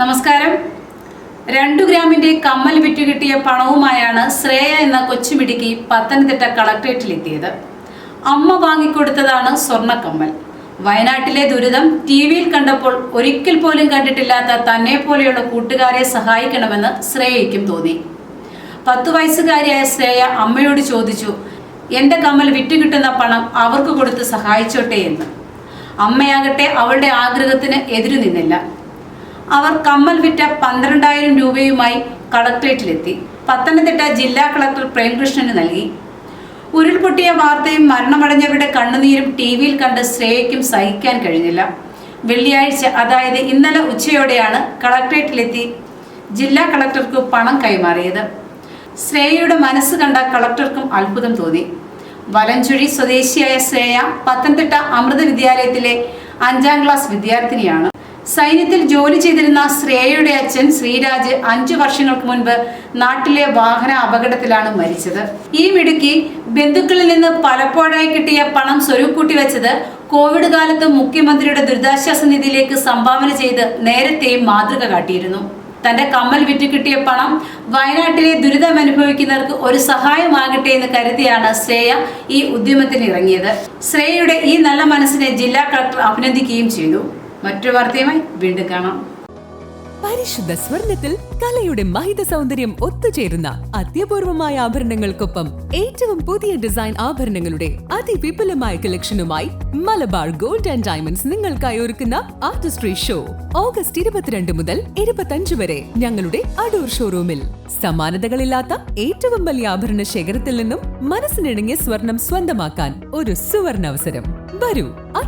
നമസ്കാരം. രണ്ടു ഗ്രാമിന്റെ കമ്മൽ വിറ്റുകിട്ടിയ പണവുമായാണ് ശ്രേയ എന്ന കൊച്ചുമിടുക്കി പത്തനംതിട്ട കളക്ട്രേറ്റിലെത്തിയത്. അമ്മ വാങ്ങിക്കൊടുത്തതാണ് സ്വർണക്കമ്മൽ. വയനാട്ടിലെ ദുരിതം ടി വിയിൽ കണ്ടപ്പോൾ ഒരിക്കൽ പോലും കണ്ടിട്ടില്ലാത്ത തന്നെ പോലെയുള്ള കൂട്ടുകാരെ സഹായിക്കണമെന്ന് ശ്രേയയ്ക്കും തോന്നി. പത്തു വയസ്സുകാരിയായ ശ്രേയ അമ്മയോട് ചോദിച്ചു എന്റെ കമ്മൽ വിറ്റുകിട്ടുന്ന പണം അവർക്ക് കൊടുത്ത് സഹായിച്ചോട്ടെ എന്ന്. അമ്മയാകട്ടെ അവളുടെ ആഗ്രഹത്തിന് എതിരു നിന്നില്ല. അവർ കമ്മൽ വിറ്റ പന്ത്രണ്ടായിരം രൂപയുമായി കളക്ട്രേറ്റിലെത്തി പത്തനംതിട്ട ജില്ലാ കളക്ടർ പ്രേംകൃഷ്ണന് നൽകി. ഉരുൾപൊട്ടിയ വാർത്തയും മരണമടഞ്ഞവരുടെ കണ്ണുനീരും ടി വിയിൽ കണ്ട് ശ്രേയയ്ക്കും സഹിക്കാൻ കഴിഞ്ഞില്ല. വെള്ളിയാഴ്ച അതായത് ഇന്നലെ ഉച്ചയോടെയാണ് കളക്ട്രേറ്റിലെത്തി ജില്ലാ കളക്ടർക്ക് പണം കൈമാറിയത്. ശ്രേയയുടെ മനസ്സ് കണ്ട കളക്ടർക്കും അത്ഭുതം തോന്നി. വലഞ്ചുഴി സ്വദേശിയായ ശ്രേയ പത്തനംതിട്ട അമൃത വിദ്യാലയത്തിലെ അഞ്ചാം ക്ലാസ് വിദ്യാർത്ഥിനിയാണ്. സൈന്യത്തിൽ ജോലി ചെയ്തിരുന്ന ശ്രേയയുടെ അച്ഛൻ ശ്രീരാജ് അഞ്ചു വർഷങ്ങൾക്ക് മുൻപ് നാട്ടിലെ വാഹന അപകടത്തിലാണ് മരിച്ചത്. ഈ മിടുക്കി ബന്ധുക്കളിൽ നിന്ന് പലപ്പോഴായി കിട്ടിയ പണം സ്വരൂപൂട്ടി വെച്ചത് കോവിഡ് കാലത്ത് മുഖ്യമന്ത്രിയുടെ ദുരിതാശ്വാസ നിധിയിലേക്ക് സംഭാവന ചെയ്ത് നേരത്തെയും മാതൃക കാട്ടിയിരുന്നു. തന്റെ കമ്മൽ വിറ്റ് കിട്ടിയ പണം വയനാട്ടിലെ ദുരിതം അനുഭവിക്കുന്നവർക്ക് ഒരു സഹായമാകട്ടെ എന്ന് കരുതിയാണ് ശ്രേയ ഈ ഉദ്യമത്തിന് ഇറങ്ങിയത്. ശ്രേയയുടെ ഈ നല്ല മനസ്സിനെ ജില്ലാ കളക്ടർ അഭിനന്ദിക്കുകയും ചെയ്തു. മറ്റൊരു വാർത്തയുമായി വീണ്ടും കാണാം. പരിശുദ്ധ സ്വർണത്തിൽ കലയുടെ മഹിത സൗന്ദര്യം ഒത്തുചേരുന്ന അത്യപൂർവമായ ആഭരണങ്ങൾക്കൊപ്പം ഏറ്റവും പുതിയ ഡിസൈൻ ആഭരണങ്ങളുടെ അതിവിപുലമായ കളക്ഷനുമായി മലബാർ ഗോൾഡ് ആൻഡ് ഡയമണ്ട്സ് നിങ്ങൾക്കായി ഒരുക്കുന്ന ആർട്ടിസ്ട്രി ഷോ ഓഗസ്റ്റ് ഇരുപത്തിരണ്ട് മുതൽ ഇരുപത്തഞ്ച് വരെ ഞങ്ങളുടെ അടൂർ ഷോറൂമിൽ. സമാനതകളില്ലാത്ത ഏറ്റവും വലിയ ആഭരണ ശേഖരത്തിൽ നിന്നും മനസ്സിനിണങ്ങിയ സ്വർണം സ്വന്തമാക്കാൻ ഒരു സുവർണ അവസരം. വരൂ